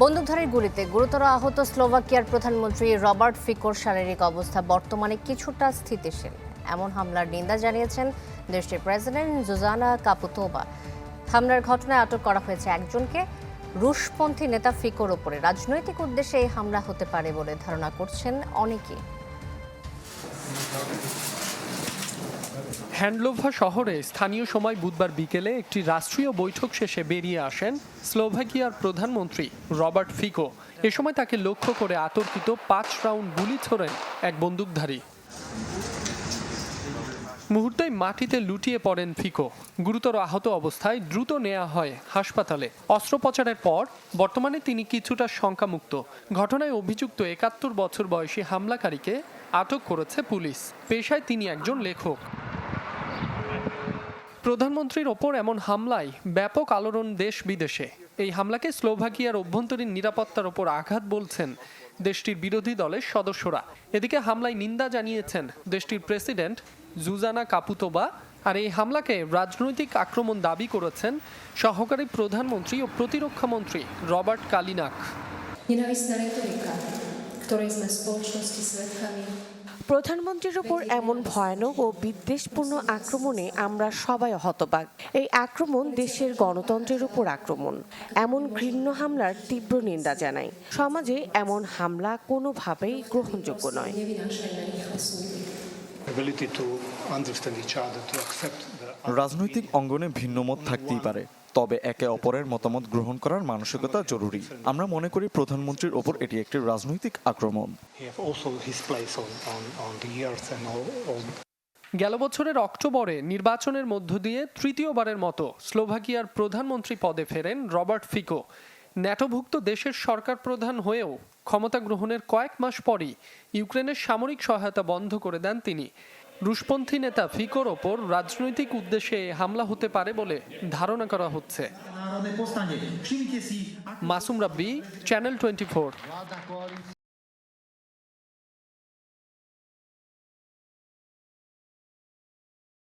বন্দুকধারীর গুলিতে গুরুতর আহত স্লোভাকিয়ার প্রধানমন্ত্রী রবার্ট ফিকোর শারীরিক অবস্থা বর্তমানে কিছুটা স্থিতিশীল। এমন হামলার নিন্দা জানিয়েছেন দেশটির প্রেসিডেন্ট জুজানা কাপুতোবা। হামলার ঘটনায় আটক করা হয়েছে একজনকে। রুশপন্থী নেতা ফিকোর ওপরে রাজনৈতিক উদ্দেশ্যে এই হামলা হতে পারে বলে ধারণা করছেন অনেকেই। হ্যান্ডলোভা শহরে স্থানীয় সময় বুধবার বিকেলে একটি রাষ্ট্রীয় বৈঠক শেষে বেরিয়ে আসেন স্লোভাকিয়ার প্রধানমন্ত্রী রবার্ট ফিকো। এ সময় তাকে লক্ষ্য করে আতর্কিত পাঁচ রাউন্ড গুলি ছোড়েন এক বন্দুকধারী। মুহূর্তেই মাটিতে লুটিয়ে পড়েন ফিকো। গুরুতর আহত অবস্থায় দ্রুত নেওয়া হয় হাসপাতালে। অস্ত্রোপচারের পর বর্তমানে তিনি কিছুটা শঙ্কামুক্ত। ঘটনায় অভিযুক্ত একাত্তর বছর বয়সী হামলাকারীকে আটক করেছে পুলিশ। পেশায় তিনি একজন লেখক। প্রধানমন্ত্রীর ওপর এমন হামলায় ব্যাপক আলোড়ন দেশ বিদেশে। এই হামলাকে স্লোভাকিয়ার অভ্যন্তরীণ নিরাপত্তার ওপর আঘাত বলছেন দেশটির বিরোধী দলের সদস্যরা। এদিকে হামলায় নিন্দা জানিয়েছেন দেশটির প্রেসিডেন্ট জুজানা কাপুতোবা আর এই হামলাকে রাজনৈতিক আক্রমণ দাবি করেছেন সহকারী প্রধানমন্ত্রী ও প্রতিরক্ষা মন্ত্রী রবার্ট কালিনাক। প্রধানমন্ত্রীর ওপর এমন ভয়ানক ও বিদ্বেষপূর্ণ আক্রমণে আমরা সবাই হতবাক। এই আক্রমণ দেশের গণতন্ত্রের উপর আক্রমণ। এমন ঘৃণ্য হামলার তীব্র নিন্দা জানাই। সমাজে এমন হামলা কোনোভাবেই গ্রহণযোগ্য নয়। রাজনৈতিক অঙ্গনে ভিন্নমত থাকতেই পারে। তবে একে অপরের মতামত গ্রহণ করার মানসিকতা জরুরি। আমরা মনে করি প্রধানমন্ত্রীর ওপর এটি একটি রাজনৈতিক আক্রমণ। গেল বছরের অক্টোবরে নির্বাচনের মধ্য দিয়ে তৃতীয়বারের মতো স্লোভাকিয়ার প্রধানমন্ত্রী পদে ফেরেন রবার্ট ফিকো। ন্যাটোভুক্ত দেশের সরকার প্রধান হয়েও ক্ষমতা গ্রহণের কয়েক মাস পরই ইউক্রেনের সামরিক সহায়তা বন্ধ করে দেন তিনি। রুশপন্থী নেতা ফিকোর ওপর রাজনৈতিক উদ্দেশ্যে হামলা হতে পারে বলে ধারণা করা হচ্ছে। মাসুম রাব্বি, চ্যানেল টোয়েন্টি